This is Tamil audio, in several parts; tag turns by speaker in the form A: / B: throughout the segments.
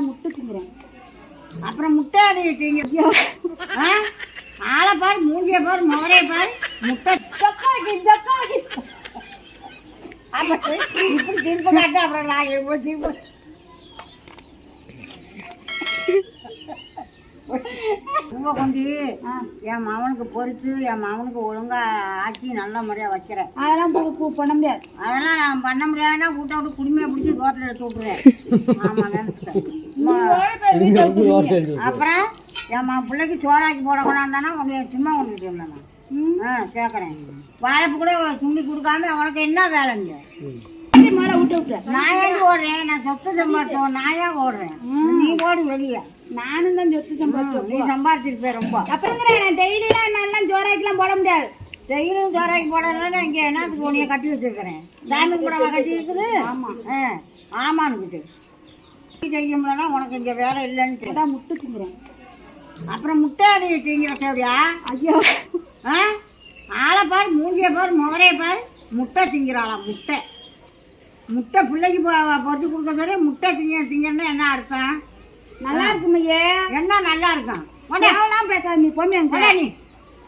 A: அதான் முட்டை திங்கிறேன்.
B: அப்புறம் முட்டை அடி திங்க ஆ? ஆளை பாரு மூஞ்சிய பாரு முகரைய பாரு. முட்டை
A: சொக்காக்கி சொக்காக்கி
B: அப்ப இப்படி திரும்ப காட்டு அப்புறம் நான் பூவை கொண்டு.
A: ஆ,
B: என் மகனுக்கு பொரிச்சு என் மகனுக்கு ஒழுங்கா ஆக்கி நல்ல முறையா வைக்கிறேன்.
A: அதெல்லாம் பண்ண முடியாது.
B: அதெல்லாம் நான் பண்ண முடியாதுன்னா கூட்ட விட்டு குடுமையை பிடிச்சி ரோட்டில் எடுத்து விட்டுருவேன். ஆமா நினைச்சிட்டேன் அப்புறம் என் ம பிள்ளைக்கு சோறாக்கி போட கொண்டாந்தானா உன்னை சும்மா கொண்டுட்டு இருந்தேன். ஆ கேட்குறேன் வாழைப்பு கூட சுண்டி கொடுக்காம உனக்கு என்ன வேலைங்க நான் ஏன் ஓடுறேன்? நான் சொத்து சம்பாதிச்சோம் நான் ஏன் ஓடுறேன்? நீ ஓடு வெளியே.
A: நானும் தான் சொத்து சம்பாதிச்சோம்
B: நீ சம்பாதிச்சிருப்பேன் ரொம்ப.
A: அப்புறங்கிறேன் நான் டெய்லிலாம் நல்லா ஜோராக்கிலாம் போட முடியாது.
B: டெய்லியும் சோறாக்கி போடலாம் இங்கே என்னத்துக்கு உன்னைய கட்டி வச்சிருக்கிறேன்? சாமி கூட கட்டி இருக்குது?
A: ஆமா.
B: ஆ ஆமான்னுக்கிட்டு செய்யும்லன்னா உனக்கு இங்கே வேலை இல்லைன்ட்டு
A: அதான் முட்டை திங்கிறேன்.
B: அப்புறம் முட்டை நீ திங்கிற தேவையா?
A: ஐயோ.
B: ஆ? ஆளை பாரு மூஞ்சிய பாரு முகரைய பாரு. முட்டை திங்கிறாளாம் முட்டை. முட்டை பிள்ளைக்கு பொ- பொறிச்சு கொடுக்க சொல்லி முட்டை திங்க திங்கன்னா என்ன அர்த்தம்?
A: நல்லா இருக்குமையே.
B: என்ன நல்லா இருக்கும்? கொண்டா.
A: பேசாத நீ பொண்ணு
B: கொண்டா நீ.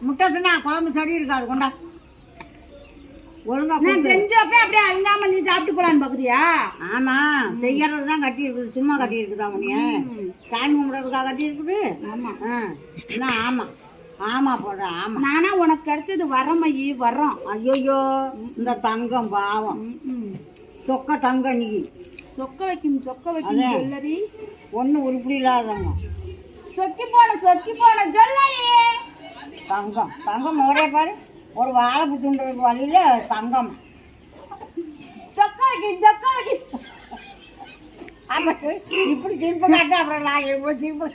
B: முட்டை தின்னா குழம்பு சரி இருக்காது கொண்டா. ஒழுங்கா
A: நான்
B: கொடுத்து
A: செஞ்சப்ப அப்படியே அழுங்காம நீ சாப்பிட்டு போலான்னு பாக்குறியா?
B: ஆமா செய்யறது தான் கட்டி இருக்குது சும்மா கட்டி இருக்குதா உனிய சாமி கும்பிட்றதுக்காக கட்டி இருக்குது
A: ஆமா
B: என்ன ஆமா? ஆமா போடுற ஆமா.
A: நானா உனக்கு கிடைச்சது வரமையி வரோம்.
B: ஐயோ இந்த தங்கம் பாவம். சொக்க தங்கம் நீ.
A: சொக்க வைக்கும் சொக்க வைக்கும். ஜுவல்லரி
B: ஒன்றும் உருப்படி இல்லாதவங்க.
A: சொக்கி போன சொக்கி போன ஜுவல்லரி
B: தங்கம் தங்கம் ஒரே பாரு. ஒரு வாழை புத்துன்றதுக்கு வழியில தங்கம்.
A: சொக்க வைக்கும் சொக்க வைக்கும்
B: இப்படி திரும்ப காட்டு அப்புறம் நான் எப்படி திரும்ப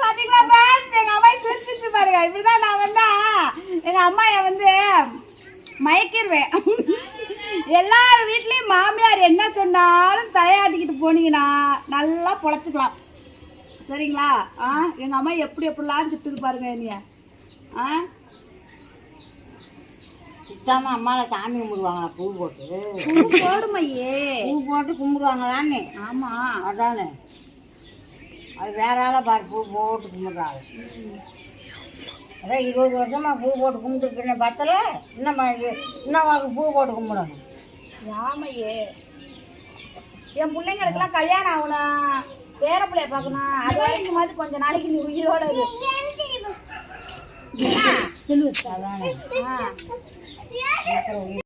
A: பாத்தீங்களா friends? எங்க அம்மா சிரிச்சிட்டு பாருங்க. இப்படிதான் நான் வந்தா எங்கள் அம்மாயை வந்து மயக்கிடுவேன் எல்லார் வீட்லேயும் மாமியார் என்ன சொன்னாலும் தலையாட்டிக்கிட்டு போனீங்கன்னா நல்லா பொழைச்சிக்கலாம். சரிங்களா? ஆ? எங்க அம்மா எப்படி எப்படிலாம் திட்டுது பாருங்க என்னைய. ஆ?
B: சுத்தாம அம்மால சாமி கும்பிடுவாங்களா பூ போட்டு.
A: பூ போடுமையே.
B: பூ போட்டு கும்பிடுவாங்களான்னு.
A: ஆமா.
B: அதானே. அது வேற ஆளை பாரு பூ போட்டு கும்பிடுறாங்க அதான் இருபது வருஷமா பூ போட்டு கும்பிட்டுருக்கேன் பார்த்தல? இன்னும் இன்னும் அவளுக்கு பூ போட்டு கும்பிடணும்.
A: ஆமையே என் பிள்ளைங்களுக்கெல்லாம் கல்யாணம் ஆகணும். பேர பிள்ளைய பார்க்கணும். அது வரைக்கும் மாதிரி கொஞ்ச நாளைக்கு நீ உயிரோட இரு.
B: அதானே
A: ஆ.